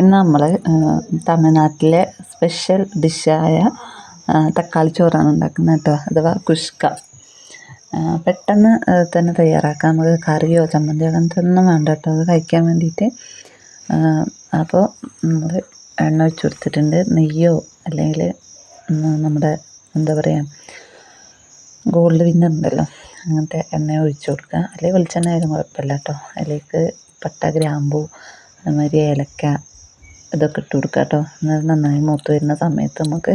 ഇന്ന് നമ്മൾ തമിഴ്നാട്ടിലെ സ്പെഷ്യൽ ഡിഷായ തക്കാളി ചോറാണ് ഉണ്ടാക്കുന്നത് കേട്ടോ. അഥവാ കുഷ്ക. പെട്ടെന്ന് തന്നെ തയ്യാറാക്കാം. നമുക്ക് കറിയോ ചമ്മന്തിയോ അങ്ങനത്തെ ഒന്നും വേണ്ട കേട്ടോ. അത് കഴിക്കാൻ വേണ്ടിയിട്ട്. അപ്പോൾ നമ്മൾ എണ്ണ ഒഴിച്ച് കൊടുത്തിട്ടുണ്ട്. നെയ്യോ അല്ലെങ്കിൽ നമ്മുടെ എന്താ പറയുക ഗോൾഡ് വിന്നർ ഉണ്ടല്ലോ. അങ്ങനത്തെ എണ്ണ ഒഴിച്ചു കൊടുക്കുക. അല്ലെങ്കിൽ വെളിച്ചെണ്ണ ആയാലും കുഴപ്പമില്ല കേട്ടോ. അതിലേക്ക് പട്ട ഗ്രാമ്പൂ അതുമാതിരി ഏലക്ക ഇതൊക്കെ ഇട്ട് കൊടുക്കുക കേട്ടോ. എന്നാൽ നന്നായി മൂത്ത് വരുന്ന സമയത്ത് നമുക്ക്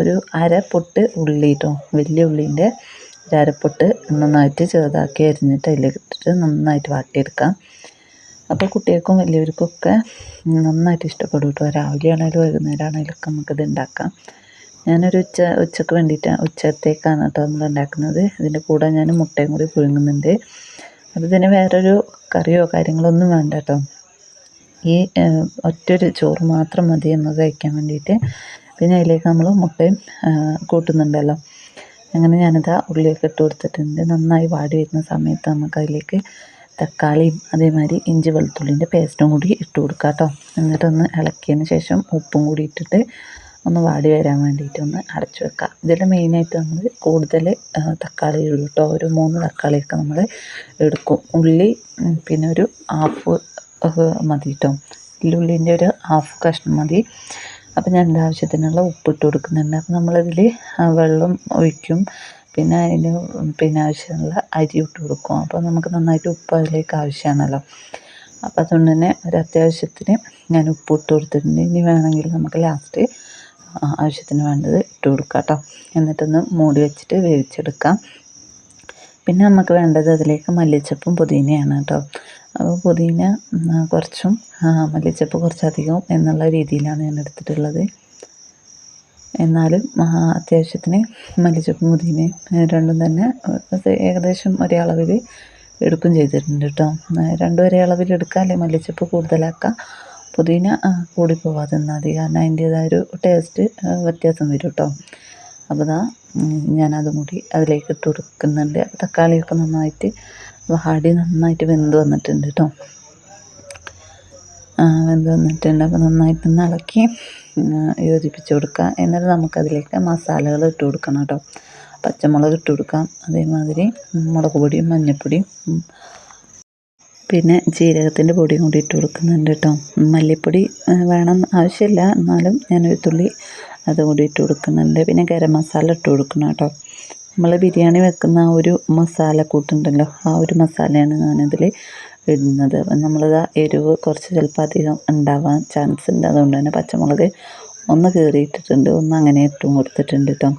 ഒരു അര ഉള്ളി കേട്ടോ വലിയ ഉള്ളീന്റെ ഒരു അരപ്പൊട്ട് നന്നായിട്ട് ചെറുതാക്കി അരിഞ്ഞിട്ട് അതിലേക്ക് ഇട്ടിട്ട് നന്നായിട്ട് വാട്ടിയെടുക്കാം. അപ്പോൾ കുട്ടികൾക്കും വലിയവർക്കും ഒക്കെ നന്നായിട്ട് ഇഷ്ടപ്പെടും കേട്ടോ. രാവിലെ ആണെങ്കിലും വൈകുന്നേരം ആണെങ്കിലും ഒക്കെ നമുക്കിത് ഉണ്ടാക്കാം. ഞാനൊരു ഉച്ച ഉച്ചയ്ക്ക് വേണ്ടിയിട്ടാണ് ഉച്ചത്തേക്കാണ് കേട്ടോ നമ്മൾ ഉണ്ടാക്കുന്നത്. ഇതിന്റെ കൂടെ ഞാൻ മുട്ടയും കൂടി പുഴുങ്ങുന്നുണ്ട്. അപ്പോൾ ഇതിന് വേറൊരു കറിയോ കാര്യങ്ങളോ ഒന്നും വേണ്ട കേട്ടോ. ഈ ഒറ്റൊരു ചോറ് മാത്രം മതി എന്ന് കഴിക്കാൻ വേണ്ടിയിട്ട്. പിന്നെ അതിലേക്ക് നമ്മൾ മുട്ടയും കൂട്ടുന്നുണ്ടല്ലോ. അങ്ങനെ ഞാനിതാ ഉള്ളിലേക്ക് ഇട്ട് കൊടുത്തിട്ടുണ്ട്. നന്നായി വാടി വരുന്ന സമയത്ത് നമുക്ക് അതിലേക്ക് തക്കാളിയും അതേമാതിരി ഇഞ്ചി വെളുത്തുള്ളിന്റെ പേസ്റ്റും കൂടി ഇട്ട് കൊടുക്കുക കേട്ടോ. എന്നിട്ടൊന്ന് ഇളക്കിയതിന് ശേഷം ഉപ്പും കൂടി ഇട്ടിട്ട് ഒന്ന് വാടി വരാൻ വേണ്ടിയിട്ട് ഒന്ന് അടച്ചു വെക്കുക ഇതിൽ മെയിനായിട്ട് നമ്മൾ കൂടുതൽ തക്കാളി ഇടും കേട്ടോ. ഒരു മൂന്ന് തക്കാളിയൊക്കെ നമ്മൾ എടുക്കും. ഉള്ളി പിന്നെ ഒരു ഹാഫ് മതി കേട്ടോ ഉള്ളിന്റെ ഒരു ഹാഫ് കഷ്ണം മതി. അപ്പോൾ ഞാൻ എന്റെ ആവശ്യത്തിനുള്ള ഉപ്പിട്ട് കൊടുക്കുന്നുണ്ട്. അപ്പം നമ്മളിതിൽ വെള്ളം ഒഴിക്കും. പിന്നെ അതിന് പിന്നെ ആവശ്യമുള്ള അരി ഇട്ട് കൊടുക്കും. അപ്പോൾ നമുക്ക് നന്നായിട്ട് ഉപ്പ് അതിലേക്ക് ആവശ്യമാണല്ലോ. അപ്പോൾ അതുകൊണ്ട് തന്നെ ഒരു അത്യാവശ്യത്തിന് ഞാൻ ഉപ്പ് ഇട്ട് കൊടുത്തിട്ടുണ്ട്. ഇനി വേണമെങ്കിൽ നമുക്ക് ലാസ്റ്റ് ആവശ്യത്തിന് വേണ്ടത് ഇട്ട് കൊടുക്കാം കേട്ടോ എന്നിട്ടൊന്ന് മൂടി വെച്ചിട്ട് വേവിച്ചെടുക്കാം. പിന്നെ നമുക്ക് വേണ്ടത് അതിലേക്ക് മല്ലിച്ചപ്പും പുതിനയാണ് കേട്ടോ അപ്പോൾ പുതിന കുറച്ചും മല്ലിച്ചപ്പ് കുറച്ചധികവും എന്നുള്ള രീതിയിലാണ് ഞാൻ എടുത്തിട്ടുള്ളത്. എന്നാലും അത്യാവശ്യത്തിന് മല്ലിച്ചപ്പും പുതിനയും രണ്ടും തന്നെ ഏകദേശം ഒരേ അളവിൽ എടുക്കും ചെയ്തിട്ടുണ്ട് കേട്ടോ രണ്ടും ഒരേ അളവിൽ എടുക്കുക അല്ലെങ്കിൽ മല്ലിച്ചപ്പ് കൂടുതലാക്കാം? പുതിന കൂടിപ്പോവാതെ മതി. കാരണം അതിന്റേതായ ഒരു ടേസ്റ്റ് വ്യത്യാസം വരും കേട്ടോ അപ്പോൾ ഇതാ ഞാനതും കൂടി അതിലേക്ക് ഇട്ട് കൊടുക്കുന്നുണ്ട്. തക്കാളിയൊക്കെ നന്നായിട്ട് വാടി നന്നായിട്ട് വെന്ത് വന്നിട്ടുണ്ട് കേട്ടോ വെന്ത് വന്നിട്ടുണ്ട്. അപ്പോൾ നന്നായിട്ടൊന്ന് ഇളക്കി യോജിപ്പിച്ച് കൊടുക്കുക. എന്നിട്ട് നമുക്കതിലേക്ക് മസാലകൾ ഇട്ട് കൊടുക്കണം കേട്ടോ പച്ചമുളക് ഇട്ട് കൊടുക്കാം. അതേമാതിരി മുളക് പൊടിയും മഞ്ഞൾപ്പൊടിയും പിന്നെ ജീരകത്തിന്റെ പൊടിയും കൂടി ഇട്ട് കൊടുക്കുന്നുണ്ട് കേട്ടോ മല്ലിപ്പൊടി വേണം ആവശ്യമില്ല. എന്നാലും ഞാനൊരു തുള്ളി അതുകൂടി ഇട്ട് കൊടുക്കുന്നുണ്ട്. പിന്നെ ഗരം മസാല ഇട്ട് കൊടുക്കണം കേട്ടോ നമ്മൾ ബിരിയാണി വെക്കുന്ന ആ ഒരു മസാല കൂട്ടുണ്ടല്ലോ ആ ഒരു മസാലയാണ് ഞാനിതിൽ ഇടുന്നത്. നമ്മളിത് എരിവ് കുറച്ച് ചിലപ്പോൾ അധികം ഉണ്ടാവാൻ ചാൻസ് ഉണ്ട്. അതുകൊണ്ട് തന്നെ പച്ചമുളക് ഒന്ന് കീറിയിട്ടിട്ടുണ്ട് ഒന്ന് അങ്ങനെ ഇട്ടും കൊടുത്തിട്ടുണ്ട് കേട്ടോ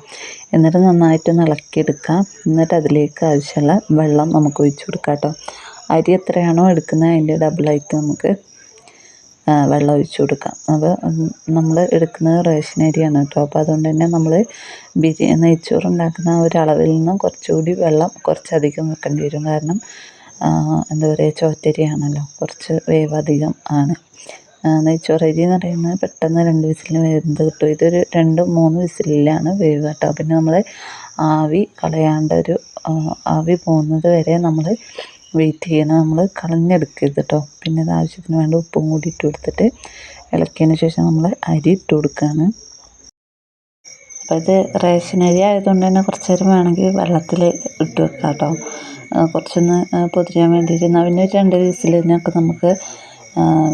എന്നിട്ട് നന്നായിട്ട് ഇളക്കിയെടുക്കാം. എന്നിട്ട് അതിലേക്ക് ആവശ്യമുള്ള വെള്ളം നമുക്ക് ഒഴിച്ചു കൊടുക്കാം കേട്ടോ അരി എത്രയാണോ എടുക്കുന്നത് അതിന്റെ ഡബിളായിട്ട് നമുക്ക് വെള്ളം ഒഴിച്ചു കൊടുക്കാം. അപ്പോൾ നമ്മൾ എടുക്കുന്നത് റേഷൻ അരിയാണ് കേട്ടോ. അപ്പോൾ അതുകൊണ്ട് തന്നെ നമ്മൾ ബിരിയാണി നെയ്ച്ചോറ് ഉണ്ടാക്കുന്ന ആ ഒരു അളവിൽ നിന്നും കുറച്ചുകൂടി വെള്ളം കുറച്ചധികം വെക്കേണ്ടി വരും. കാരണം എന്താ പറയുക ചോറ്റരിയാണല്ലോ. കുറച്ച് വേവധികം ആണ്. നെയ്ച്ചോറ് അരി എന്ന് പറയുന്നത് പെട്ടെന്ന് രണ്ട് വിസിലിന് വെന്ത് കിട്ടും. ഇതൊരു രണ്ട് മൂന്ന് വിസിലിലാണ് വേവ് കേട്ടോ. പിന്നെ നമ്മൾ ആവി കളയാണ്ടൊരു ആവി പോകുന്നത് വരെ നമ്മൾ വെയിറ്റ് ചെയ്യണം. നമ്മൾ കളഞ്ഞെടുക്കരുത് കേട്ടോ പിന്നെ അത് ആവശ്യത്തിന് വേണ്ട ഉപ്പും കൂടി ഇട്ട് കൊടുത്തിട്ട് ഇളക്കിയതിന് ശേഷം നമ്മൾ അരി ഇട്ട് കൊടുക്കുകയാണ് അപ്പോൾ ഇത് റേഷൻ അരി ആയതുകൊണ്ട് തന്നെ കുറച്ച് നേരം വേണമെങ്കിൽ വെള്ളത്തിൽ ഇട്ട് വെക്കാം കേട്ടോ കുറച്ചൊന്ന് പൊതിരാൻ വേണ്ടിയിട്ട് എന്നാൽ പിന്നെ രണ്ട് വിസിലിനൊക്കെ നമുക്ക്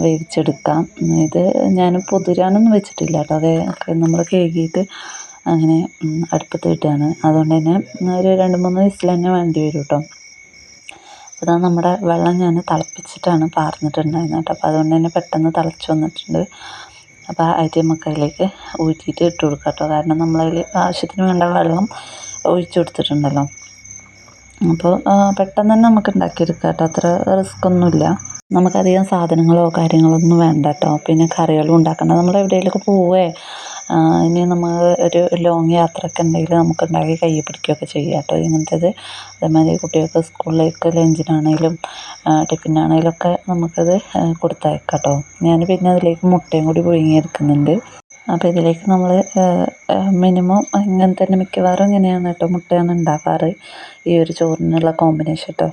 വേവിച്ചെടുക്കാം. ഇത് ഞാൻ പൊതിരാനൊന്നും വെച്ചിട്ടില്ല കേട്ടോ അത് നമ്മൾ കഴുകിയിട്ട് അങ്ങനെ അടുപ്പത്ത് ഇട്ടാണ്. അതുകൊണ്ട് തന്നെ ഒരു രണ്ട് മൂന്ന് വിസിൽ തന്നെ വേണ്ടി വരും കേട്ടോ അപ്പോൾ നമ്മുടെ വെള്ളം ഞാൻ തിളപ്പിച്ചിട്ടാണ് പാർന്നിട്ടുണ്ടായിരുന്നത് കേട്ടോ. അപ്പോൾ അതുകൊണ്ട് തന്നെ പെട്ടെന്ന് തിളച്ച് വന്നിട്ടുണ്ട്. അപ്പോൾ അരി മക്കയിലേക്ക് ഊറ്റിയിട്ട് ഇട്ട് കൊടുക്കുക കേട്ടോ. കാരണം നമ്മളതിൽ ആവശ്യത്തിന് വേണ്ട വെള്ളം ഒഴിച്ചു കൊടുത്തിട്ടുണ്ടല്ലോ. അപ്പോൾ പെട്ടെന്ന് തന്നെ നമുക്ക് ഉണ്ടാക്കിയെടുക്കാം കേട്ടോ. അത്ര റിസ്ക് ഒന്നുമില്ല. നമുക്കധികം സാധനങ്ങളോ കാര്യങ്ങളോ ഒന്നും വേണ്ട കേട്ടോ. പിന്നെ കറികളും ഉണ്ടാക്കണ്ട. നമ്മൾ എവിടെയെങ്കിലുമൊക്കെ പോവേ. ഇനി നമ്മൾ ഒരു ലോങ്ങ് യാത്രയൊക്കെ ഉണ്ടെങ്കിൽ നമുക്ക് ഉണ്ടാക്കി കയ്യിൽ പിടിക്കുകയൊക്കെ ചെയ്യാം കേട്ടോ. ഇങ്ങനത്തേത്. അതേമാതിരി കുട്ടികൾക്ക് സ്കൂളിലേക്ക് ലഞ്ചിനാണെങ്കിലും ടിഫിനാണെങ്കിലും ഒക്കെ നമുക്കത് കൊടുത്തയക്കാം കേട്ടോ. ഞാൻ പിന്നെ അതിലേക്ക് മുട്ടയും കൂടി പുഴുങ്ങിയെടുക്കുന്നുണ്ട്. അപ്പോൾ ഇതിലേക്ക് നമ്മൾ മിനിമം ഇങ്ങനെ തന്നെ മിക്കവാറും ഇങ്ങനെയാണ് കേട്ടോ മുട്ടയാണ് ഉണ്ടാക്കാറ്. ഈ ഒരു ചോറിനുള്ള കോമ്പിനേഷൻ കേട്ടോ